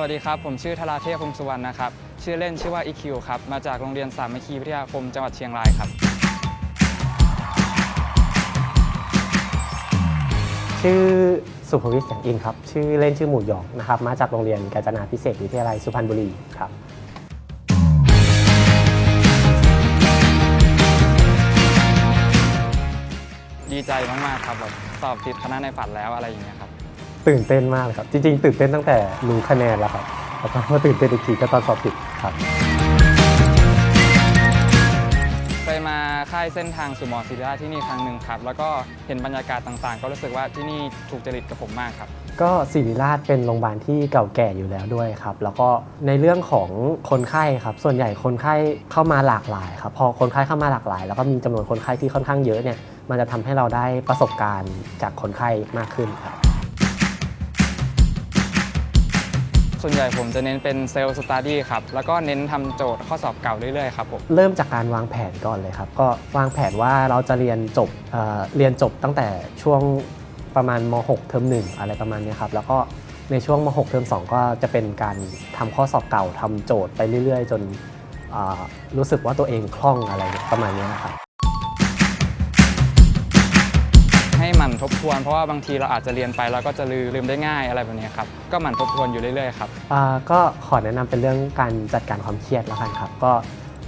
วัสดีครับ ผมชื่อธราเทพพรหมสุวรรณนะครับ ชื่อเล่นชื่อว่า EQ ครับ มาจากโรงเรียนสามัคคีวิทยาคมจังหวัดเชียงรายครับ ชื่อสุภวิทย์แสงอินครับ ชื่อเล่นชื่อหมูหยองนะครับ มาจากโรงเรียนกาญจนาพิเศษวิทยาลัยสุพรรณบุรีครับ ดีใจมากๆครับแบบสอบติดคณะในฝันแล้วอะไรอย่างเงี้ยครับ ตื่นเต้นมากเลยครับ จริง ๆ ตื่นเต้นตั้งแต่รู้คะแนนแล้วครับแล้วก็มาตื่นเต้นอีกทีก็ตอนสอบติดครับไปมาค่ายเส้นทางสู่หมอศิริราชที่นี่ครั้งหนึ่งครับ แล้วก็เห็นบรรยากาศต่างๆ ก็รู้สึกว่าที่นี่ถูกจริตกับผมมากครับ ก็ศิริราชเป็นโรงพยาบาลที่เก่าแก่อยู่แล้วด้วยครับ แล้วก็ในเรื่องของคนไข้ครับ ส่วนใหญ่คนไข้เข้ามาหลากหลายครับ พอคนไข้เข้ามาหลากหลาย แล้วก็มีจำนวนคนไข้ที่ค่อนข้างเยอะเนี่ย มันจะทำให้เราได้ประสบการณ์จากคนไข้มากขึ้นครับ ส่วนใหญ่ผมจะเน้นเป็นเซลล์สตาร์ดี้ครับ แล้วก็เน้นทำโจทย์ข้อสอบเก่าเรื่อยๆครับผม เริ่มจากการวางแผนก่อนเลยครับ ก็วางแผนว่าเราจะเรียนจบเเรียนจบตั้งแต่ช่วงประมาณม .6 เทอม1อะไรประมาณนี้ครับ แล้วก็ในช่วงม .6 เทอม2 ก็จะเป็นการทำข้อสอบเก่าทำโจทย์ไปเรื่อย ๆ จนรู้สึกว่าตัวเองคล่องอะไรประมาณนี้ยครับ ให้มันทบทวน เพราะว่าบางทีเราอาจจะเรียนไปแล้วก็จะลืมลืมได้ง่ายอะไรแบบนี้ครับก็หมั่นทบทวนอยู่เรื่อยๆครับอ่าก็ขอแนะนำเป็นเรื่องการจัดการความเครียดแล้วกันครับ ก็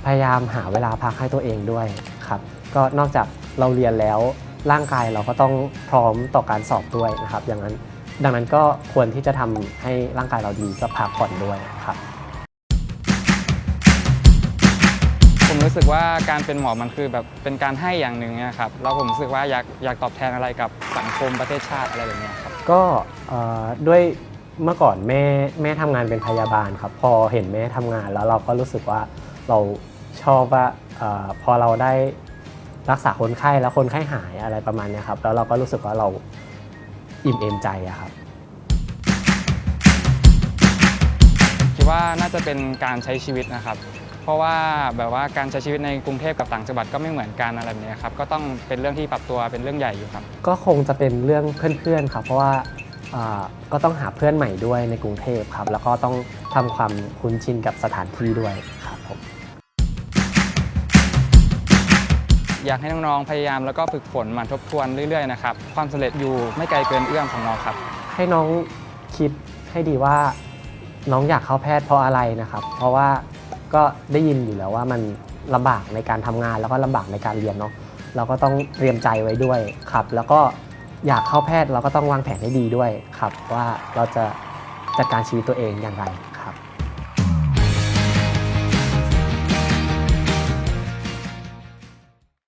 พยายามหาเวลาพักให้ตัวเองด้วยครับ ก็นอกจากเราเรียนแล้วร่างกายเราก็ต้องพร้อมต่อการสอบด้วยนะครับอย่างนั้น ดังนั้นก็ควรที่จะทำให้ร่างกายเราดีก็พักผ่อนด้วยครับ รู้สึกว่าการเป็นหมอมันคือแบบเป็นการให้อย่างหนึ่งนะครับแล้วผมรู้สึกว่าอยากอยากตอบแทนอะไรกับสังคมประเทศชาติอะไรแบบนี้ครับก็เอ่อด้วยเมื่อก่อนแม่แม่ทำงานเป็นพยาบาลครับ พอเห็นแม่ทำงานแล้วเราก็รู้สึกว่าเราชอบว่าเออพอเราได้รักษาคนไข้แล้วคนไข้หายอะไรประมาณเนี้ยครับ แล้วเราก็รู้สึกว่าเราอิ่มเอมใจอะครับคิดว่าน่าจะเป็นการใช้ชีวิตนะครับ เพราะว่าแบบว่าการใช้ชีวิตในกรุงเทพกับต่างจังหวัดก็ไม่เหมือนกันอะไรแบบนี้ครับก็ต้องเป็นเรื่องที่ปรับตัวเป็นเรื่องใหญ่อยู่ครับ ก็คงจะเป็นเรื่องเพื่อนๆครับเพราะว่าอ่าก็ต้องหาเพื่อนใหม่ด้วยในกรุงเทพครับ แล้วก็ต้องทำความคุ้นชินกับสถานที่ด้วยครับผม อยากให้น้องๆพยายามแล้วก็ฝึกฝนหมั่นทบทวนเรื่อยๆนะครับความสำเร็จอยู่ไม่ไกลเกินเอื้อมของน้องครับ ให้น้องคิดให้ดีว่าน้องอยากเข้าแพทย์เพราะอะไรนะครับ เพราะว่า ก็ได้ยินอยู่แล้วว่ามันลำบากในการทำงานแล้วก็ลำบากในการเรียนเนาะเราก็ต้องเตรียมใจไว้ด้วยครับ แล้วก็อยากเข้าแพทย์เราก็ต้องวางแผนให้ดีด้วยครับ ว่าเราจะจัดการชีวิตตัวเองอย่างไร